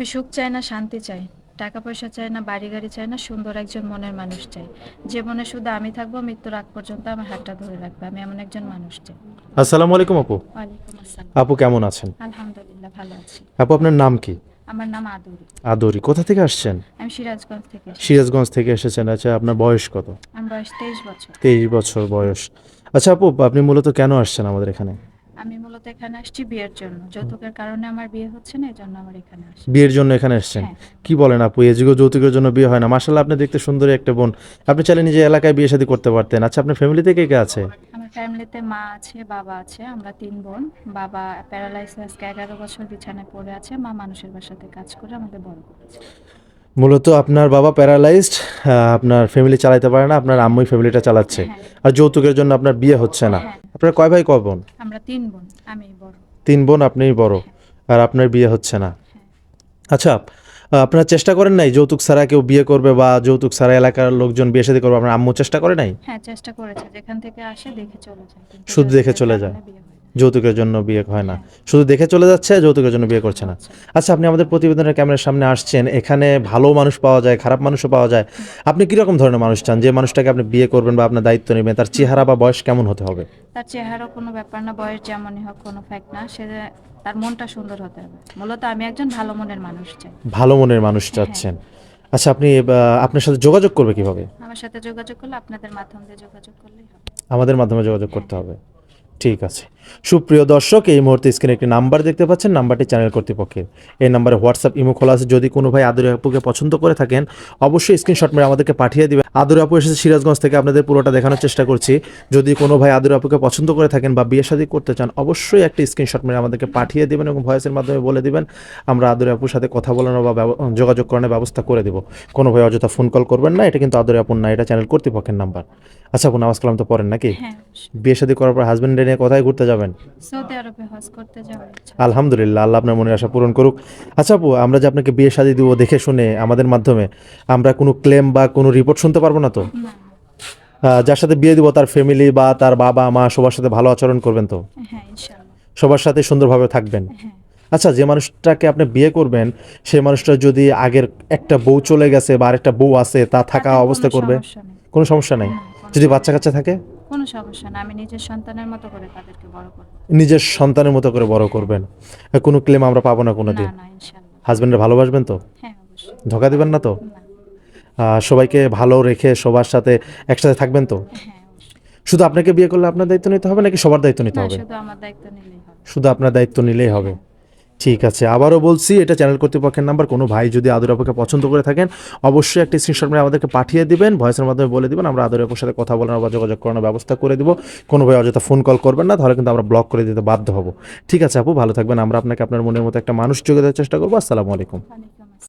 আমি সুখ চাই না শান্তি চাই টাকা পয়সা চাই না বাড়ি গাড়ি চাই না সুন্দর একজন মনের মানুষ চাই যে মনে শুধু আমি থাকব মৃত্যুর আগ পর্যন্ত আমার হাতটা ধরে রাখবে। আমি এমন একজন মানুষ চাই। আসসালামু আলাইকুম আপু। আপু কেমন আছেন? আলহামদুলিল্লাহ ভালো আছি। আপু আপনার নাম কি? আমার নাম আদুরি। আদরি কোথা থেকে আসছেন? আমি সিরাজগঞ্জ থেকে। সিরাজগঞ্জ থেকে এসেছেন। আচ্ছা আপনার বয়স কত? আমার বয়স তেইশ বছর। তেইশ বছর বয়স। আচ্ছা আপু আপনি মূলত কেন আসছেন আমাদের এখানে? আমি মূলত এখানে আসছি বিয়ের জন্য। যৌতুকের কারণে আমার বিয়ে হচ্ছে না এই জন্য আমার এখানে আসছি। বিয়ের জন্য এখানে এসেছেন হ্যাঁ। কি বলেন আপু? এ যুগে যৌতুকের জন্য বিয়ে হয় না। মাসাল্লাহ আপনি দেখতে সুন্দরী একটা বোন। আপনি চাইলে নিজে এলাকায় বিয়ে শাদী করতে পারতেন। আচ্ছা আপনার ফ্যামিলিতে কে কে আছে? আমার ফ্যামিলিতে মা আছে বাবা আছে আমরা তিন বোন। বাবা প্যারালাইস আজকে এগারো বছর বিছানায় পড়ে আছে। মা মানুষের বাসাতে কাজ করে আমাদের বড় করেছে। মূলত আপনার বাবা প্যারালাইজড আপনার ফ্যামিলি চালাতে পারে না আপনার আম্মুই ফ্যামিলিটা চালাচ্ছে। হ্যাঁ। আর যৌতুকের জন্য আপনার বিয়ে হচ্ছে না। হ্যাঁ। আপনার কয় ভাই কয় বোন? আমরা তিন বোন আমি বড়। তিন বোন আপনিই বড়। আর আপনার বিয়ে হচ্ছে না। আচ্ছা আপনারা চেষ্টা করেন নাই যৌতুক ছাড়া কেউ বিয়ে করবে বা যৌতুক ছাড়া এলাকার লোকজন বিয়ে শাদী করবে? আপনার আম্মু চেষ্টা করে নাই? হ্যাঁ চেষ্টা করেছে। যেখান থেকে আসে দেখে চলে যায়। শুধু দেখে চলে যায়। হয়। যৌতুকের জন্য বিয়ে হয় না। শুধু দেখে চলে যাচ্ছে যৌতুকের জন্য বিয়ে করছে না। আচ্ছা আপনি আমাদের প্রতিবেদনের ক্যামেরার সামনে আসছেন এখানে ভালো মানুষ পাওয়া যায় খারাপ মানুষও পাওয়া যায়। আপনি কীরকম ধরনের মানুষ চান? যে মানুষটাকে আপনি বিয়ে করবেন বা আপনার দায়িত্ব নেবেন তার চেহারা বা বয়স কেমন হতে হবে? তার চেহারা কোনো ব্যাপার না বয়স যেমনই হোক কোনো ফ্যাক্ট না। সে তার মনটা সুন্দর হতে হবে। মূলত আমি একজন ভালো মনের মানুষ চাই। ভালো মনের মানুষ চাচ্ছেন। আচ্ছা আপনি আপনার সাথে যোগাযোগ করবে কীভাবে? আমার সাথে যোগাযোগ করলে আপনাদের মাধ্যম যোগাযোগ করলেই হবে। আমাদের মাধ্যমে যোগাযোগ করতে হবে। ঠিক আছে। সুপ্রিয় দর্শক এই মুহূর্তে স্ক্রিনে একটি নাম্বার দেখতে পাচ্ছেন নাম্বারটি চ্যানেল কর্তৃপক্ষের। এই নাম্বারে হোয়াটসঅ্যাপ ইমো খোলা আছে। যদি কোনো ভাই আদরে আপুকে পছন্দ করে থাকেন অবশ্যই স্ক্রিনশট মেরে আমাদেরকে পাঠিয়ে দিবেন। আদরে আপু এসেছে সিরাজগঞ্জ থেকে আপনাদের পুরোটা দেখানোর চেষ্টা করছি। যদি কোনো ভাই আদরে আপুকে পছন্দ করে থাকেন বা বিয়ে শাদী করতে চান অবশ্যই একটি স্ক্রিনশট মেরে আমাদেরকে পাঠিয়ে দিবেন এবং ভয়েসের মাধ্যমে বলে দিবেন। আমরা আদরে আপুর সাথে কথা বলানোর বা যোগাযোগ করানোর ব্যবস্থা করে দেব। কোনো ভাই অযথা ফোন কল করবেন না এটা কিন্তু আদরে আপুর না এটা চ্যানেল কর্তৃপক্ষের নাম্বার আচ্ছা আপু নামাজ কালাম তো পড়েন নাকি? হ্যাঁ বিয়ে শাদী করার পর হাজবেন্ডে নিয়ে কোথায় ঘুরতে যাবেন? সৌদি আরবে হজ করতে যাওয়ার আলহামদুলিল্লাহ আল্লাহ আপনার মনের আশা পূরণ করুক। আচ্ছা আপু আমরা যে আপনাকে বিয়ে শাদী দিব দেখে শুনে আমাদের মাধ্যমে আমরা কোনো ক্লেম বা কোনো রিপোর্ট শুনতে পারব না তো? যার সাথে বিয়ে দিব তার ফ্যামিলি বা তার বাবা মা সবার সাথে ভালো আচরণ করবেন তো? হ্যাঁ সবার সাথে সুন্দরভাবে থাকবেন। হ্যাঁ। আচ্ছা যে মানুষটাকে আপনি বিয়ে করবেন সে মানুষটা যদি আগের একটা বউ চলে গেছে বা আরেকটা বউ আছে তা থাকা অবস্থা করবে? কোনো সমস্যা নাই? যদি বাচ্চা কাচ্চা থাকে? কোনো সমস্যা না আমি নিজের সন্তানের মতো করে তাদেরকে বড় করব। নিজের সন্তানের মতো করে বড় করবেন। কোনো ক্লেম আমরা পাবো না কোনো না দিন না ইনশাল্লাহ। হাজবেন্ডে ভালোবাসবেন তো? হ্যাঁ অবশ্যই। ধোকা দিবেন না তো? সবাইকে ভালো রেখে সবার সাথে একসাথে থাকবেন তো? হ্যাঁ শুধু আপনাকে বিয়ে করলে আপনার দায়িত্ব নিতে হবে নাকি সবার দায়িত্ব নিতে হবে? শুধু আমার দায়িত্ব নিলেই হবে। শুধু আপনার দায়িত্ব নিলেই হবে। ঠিক আছে। আবারও বলছি, এটা চ্যানেল কর্তৃপক্ষের নাম্বার কোনো ভাই যদি আদর আপুকে পছন্দ করে থাকেন, অবশ্যই একটি স্ক্রিনশট মেরে আমাদেরকে পাঠিয়ে দিবেন ভয়েসের মাধ্যমে বলে দিবেন, আমরা আদর সাথে কথা বলানোর বা যোগাযোগ করানোর ব্যবস্থা করে দিব। কোনো ভাই অযথা ফোন কল করবেন না, তাহলে কিন্তু আমরা ব্লক করে দিতে বাধ্য হব। ঠিক আছে আপু, ভালো থাকবেন, আমরা আপনাকে আপনার মনের মতো একটা মানুষ যোগে দেওয়ার চেষ্টা করব। আসসালামু আলাইকুম।